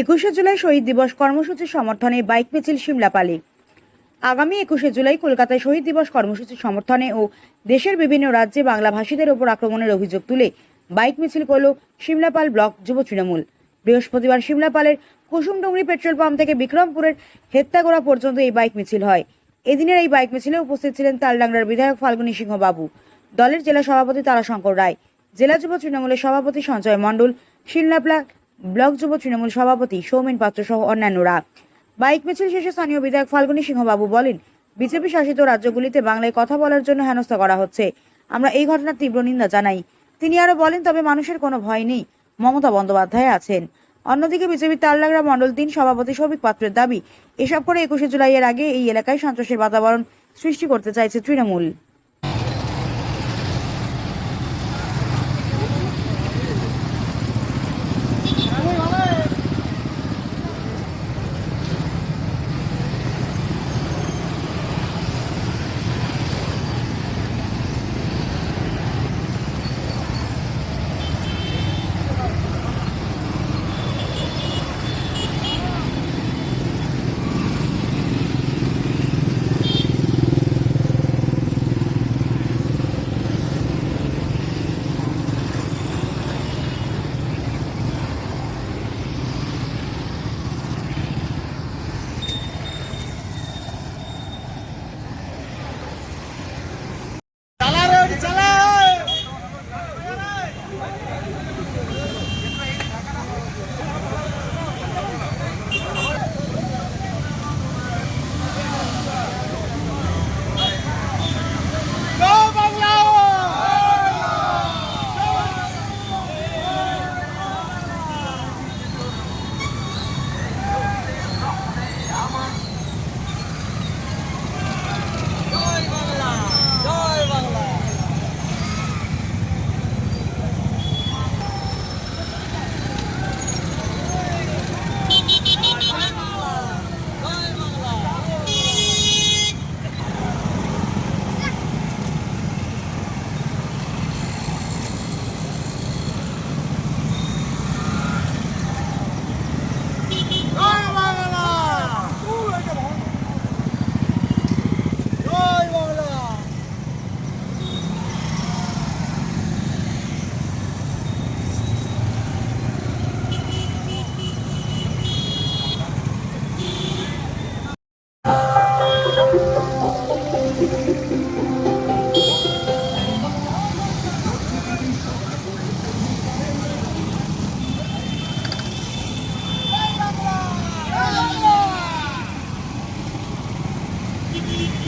একুশে জুলাই শহীদ দিবস কর্মসূচির সমর্থনে বাইক মিছিল সিমলাপালে। আগামী একুশে জুলাই কলকাতায় শহীদ দিবস কর্মসূচির সমর্থনে ও দেশের বিভিন্ন রাজ্যে বাংলা ভাষীদের ওপর আক্রমণের অভিযোগ তুলে বাইক মিছিল করল সিমলাপাল ব্লক যুব তৃণমূল। বৃহস্পতিবার সিমলাপালের কুসুমডুঙ্গরি পেট্রোল পাম্প থেকে বিক্রমপুরের হেত্তাগোড়া পর্যন্ত এই বাইক মিছিল হয়। এদিনের এই বাইক মিছিলে উপস্থিত ছিলেন তালডাংরার বিধায়ক ফাল্গুনী সিংহ বাবু দলের জেলা সভাপতি তারাশঙ্কর রায়। জেলা যুব তৃণমূলের সভাপতি সঞ্জয় মণ্ডল। শিলনাপলা ব্লক যুব তৃণমূল সভাপতি সৌমেন পাত্র সহ অন্যান্যরা। বাইক মিছিল শেষে স্থানীয় বিধায়ক ফাল্গুনী সিংহবাবু বলেন, বিজেপি শাসিত রাজ্যগুলিতে বাংলায় কথা বলার জন্য হেনস্থা করা হচ্ছে। আমরা এই ঘটনার তীব্র নিন্দা জানাই। তিনি আরও বলেন, তবে মানুষের কোনো ভয় নেই। মমতা বন্দ্যোপাধ্যায় আছেন। অন্যদিকে বিজেপির তাললাগড়া মণ্ডল তিন সভাপতি সৌভিক পাত্রের দাবি, এসব করে একুশে জুলাইয়ের আগে এই এলাকায় সন্ত্রাসের বাতাবরণ সৃষ্টি করতে চাইছে তৃণমূল।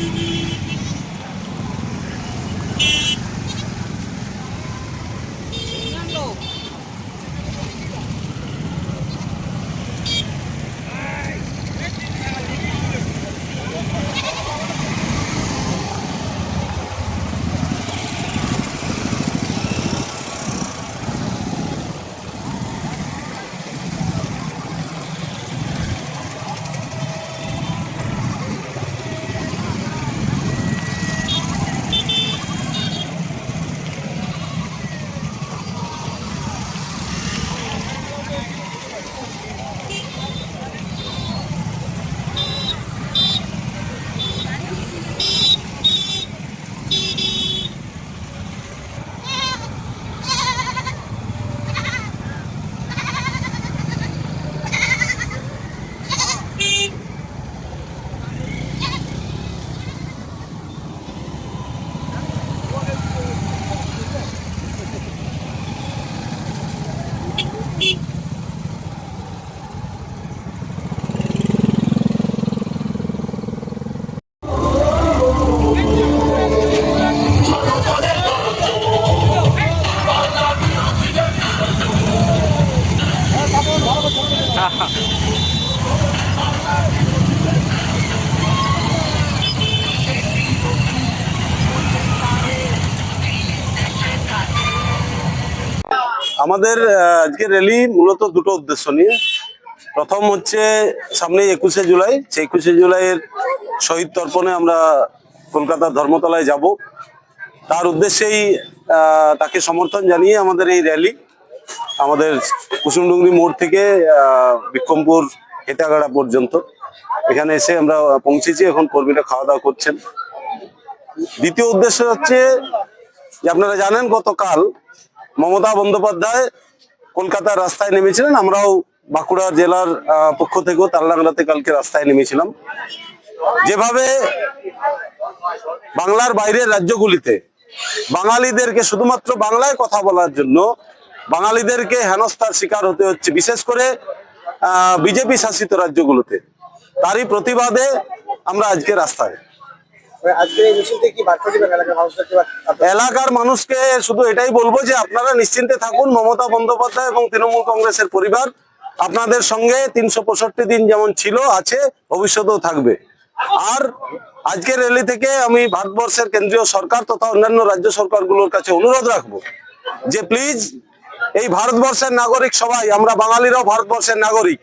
you. আমাদের আজকে র্যালি মূলত দুটো উদ্দেশ্য নিয়ে। প্রথম হচ্ছে সামনে একুশে জুলাই, সেই একুশে জুলাইয়ের শহীদ তর্পণে আমরা কলকাতার ধর্মতলায় যাব। তার উদ্দেশ্যেই তাকে সমর্থন জানিয়ে আমাদের এই র্যালি আমাদের কুসুমডুঙ্গরি মোড় থেকে বিক্রমপুর হেতাগাড়া পর্যন্ত। এখানে এসে আমরা পৌঁছেছি, এখন কর্মীরা খাওয়া দাওয়া করছেন। দ্বিতীয় উদ্দেশ্য হচ্ছে যে আপনারা জানেন গতকাল মমতা বন্দ্যোপাধ্যায় কলকাতার রাস্তায় নেমেছিলেন, আমরাও বাঁকুড়া জেলার পক্ষ থেকেও তাল্লাংরাতে কালকে রাস্তায় নেমেছিলাম। যেভাবে বাংলার বাইরের রাজ্যগুলিতে বাঙালিদেরকে শুধুমাত্র বাংলায় কথা বলার জন্য বাঙালিদেরকে হেনস্থার শিকার হতে হচ্ছে, বিশেষ করে বিজেপি শাসিত রাজ্যগুলোতে, তারই প্রতিবাদে আমরা আজকে রাস্তায়। আপনার- এলাকার মানুষকে শুধু এটাই বলব যে আপনারা নিশ্চিন্তে থাকুন, মমতা বন্দ্যোপাধ্যায় এবং তৃণমূল কংগ্রেসের পরিবার আপনাদের সঙ্গে তিনশো পঁয়ষট্টি দিন যেমন ছিল, আছে, ভবিষ্যতেও থাকবে। আর আজকের র্যালি থেকে আমি ভারতবর্ষের কেন্দ্রীয় সরকার তথা অন্যান্য রাজ্য সরকারগুলোর কাছে অনুরোধ রাখব যে প্লিজ এই ভারতবর্ষের নাগরিক সবাই, আমরা বাঙালিরাও ভারতবর্ষের নাগরিক।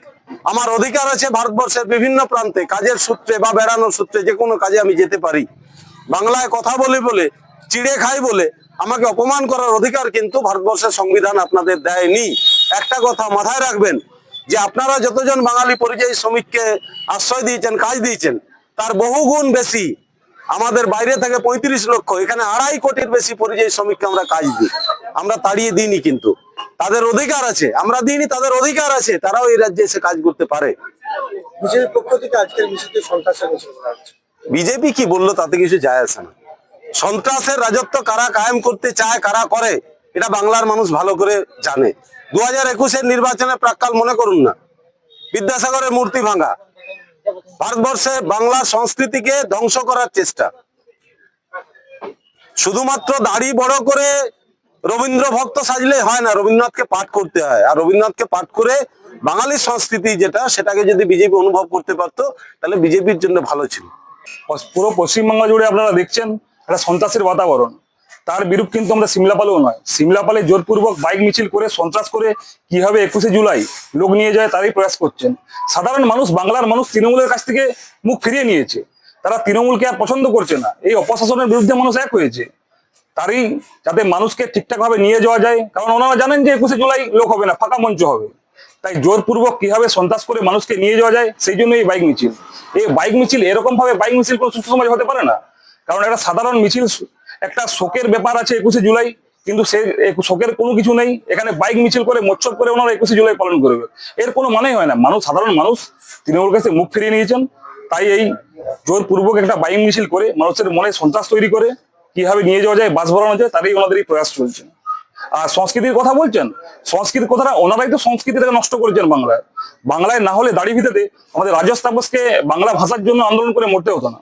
আমার অধিকার আছে ভারতবর্ষের বিভিন্ন প্রান্তে, কাজের সূত্রে বা বেড়ানোর সূত্রে যে কোনো কাজে আমি যেতে পারি। বাংলায় কথা বলি বলে, চিড়ে খাই বলে আমাকে অপমান করার অধিকার কিন্তু ভারতবর্ষের সংবিধান আপনাদের দেয়নি। একটা কথা মাথায় রাখবেন যে আপনারা যতজন বাঙালি পরিযায়ী শ্রমিককে আশ্রয় দিয়েছেন, কাজ দিয়েছেন, তার বহুগুণ বেশি আমাদের বাইরে থেকে পঁয়ত্রিশ লক্ষ, এখানে আড়াই কোটির বেশি পরিযায়ী শ্রমিককে আমরা কাজ দিই। আমরা তাড়িয়ে দিইনি কিন্তু। তাদের অধিকার আছে আমরা দিইনি তাদের অধিকার আছে তারাও এই রাজ্যে এসে কাজ করতে পারে। বিজেপির পক্ষ থেকে আজকের মিছিলটি সন্ত্রাসের বিজেপি কি বলল তাতে কিছু যায় আসে না। সন্ত্রাসের রাজত্ব কারা কায়েম করতে চায় কারা করে এটা বাংলার মানুষ ভালো করে জানে। দু হাজার একুশের নির্বাচনে প্রাক্কাল মনে করুন না। বিদ্যাসাগরের মূর্তি ভাঙা। ভারতবর্ষে বাংলা সংস্কৃতিকে ধ্বংস করার চেষ্টা। শুধুমাত্র দাড়ি বড় করে রবীন্দ্র ভক্ত সাজলে হয় না, রবীন্দ্রনাথকে পাঠ করতে হয়। আর রবীন্দ্রনাথকে পাঠ করে বাঙালি সংস্কৃতি যেটা, সেটাকে যদি বিজেপি অনুভব করতে পারতো, তাহলে বিজেপির জন্য ভালো ছিল। পুরো পশ্চিমবঙ্গ জুড়ে আপনারা দেখছেন একটা সন্ত্রাসের বাতাবরণ। তার বিরূপ কিন্তু আমরা সিমলাপালেও নয়। সিমলাপালে জোরপূর্বক বাইক মিছিল করে, সন্ত্রাস করে, কীভাবে একুশে জুলাই লোক নিয়ে যায় তারই প্রয়াস করছেন। সাধারণ মানুষ, বাংলার মানুষ তৃণমূলের কাছ থেকে মুখ ফিরিয়ে নিয়েছে। তারা তৃণমূলকে আর পছন্দ করছে না। এই অপশাসনের বিরুদ্ধে মানুষ এক হয়েছে। তারই যাতে মানুষকে ঠিকঠাক ভাবে নিয়ে যাওয়া যায়। কারণ ওনারা জানেন যে একুশে জুলাই লোক হবে না, ফাঁকা মঞ্চ হবে। তাই জোরপূর্বক কীভাবে সন্ত্রাস করে মানুষকে নিয়ে যাওয়া যায়, সেই জন্য এই বাইক মিছিল। এই বাইক মিছিল এরকম ভাবে বাইক মিছিল কোনো সুস্থ সমাজ হতে পারে না। কারণ একটা সাধারণ মিছিল, একটা শোকের ব্যাপার আছে একুশে জুলাই, কিন্তু সে শোকের কোনো কিছু নেই। এখানে বাইক মিছিল করে মোচ্ছব করে ওনারা একুশে জুলাই পালন করবে। এর কোনো মানেই হয় না। মানুষ, সাধারণ মানুষ তৃণমূল কাছে মুখ ফিরিয়ে নিয়েছেন। তাই এই জোরপূর্বক একটা বাইক মিছিল করে মানুষের মনে সন্ত্রাস তৈরি করে কীভাবে নিয়ে যাওয়া যায়, বাস ভরানো যায়, তারই ওনাদের এই প্রয়াস চলছে। আর সংস্কৃতির কথা বলছেন? সংস্কৃতির কথাটা ওনারাই তো সংস্কৃতিটাকে নষ্ট করেছেন বাংলায়। বাংলায় না হলে দাড়ি ভিতরে আমাদের রাজস্থাপসকে বাংলা ভাষার জন্য আন্দোলন করে মরতে হতো না।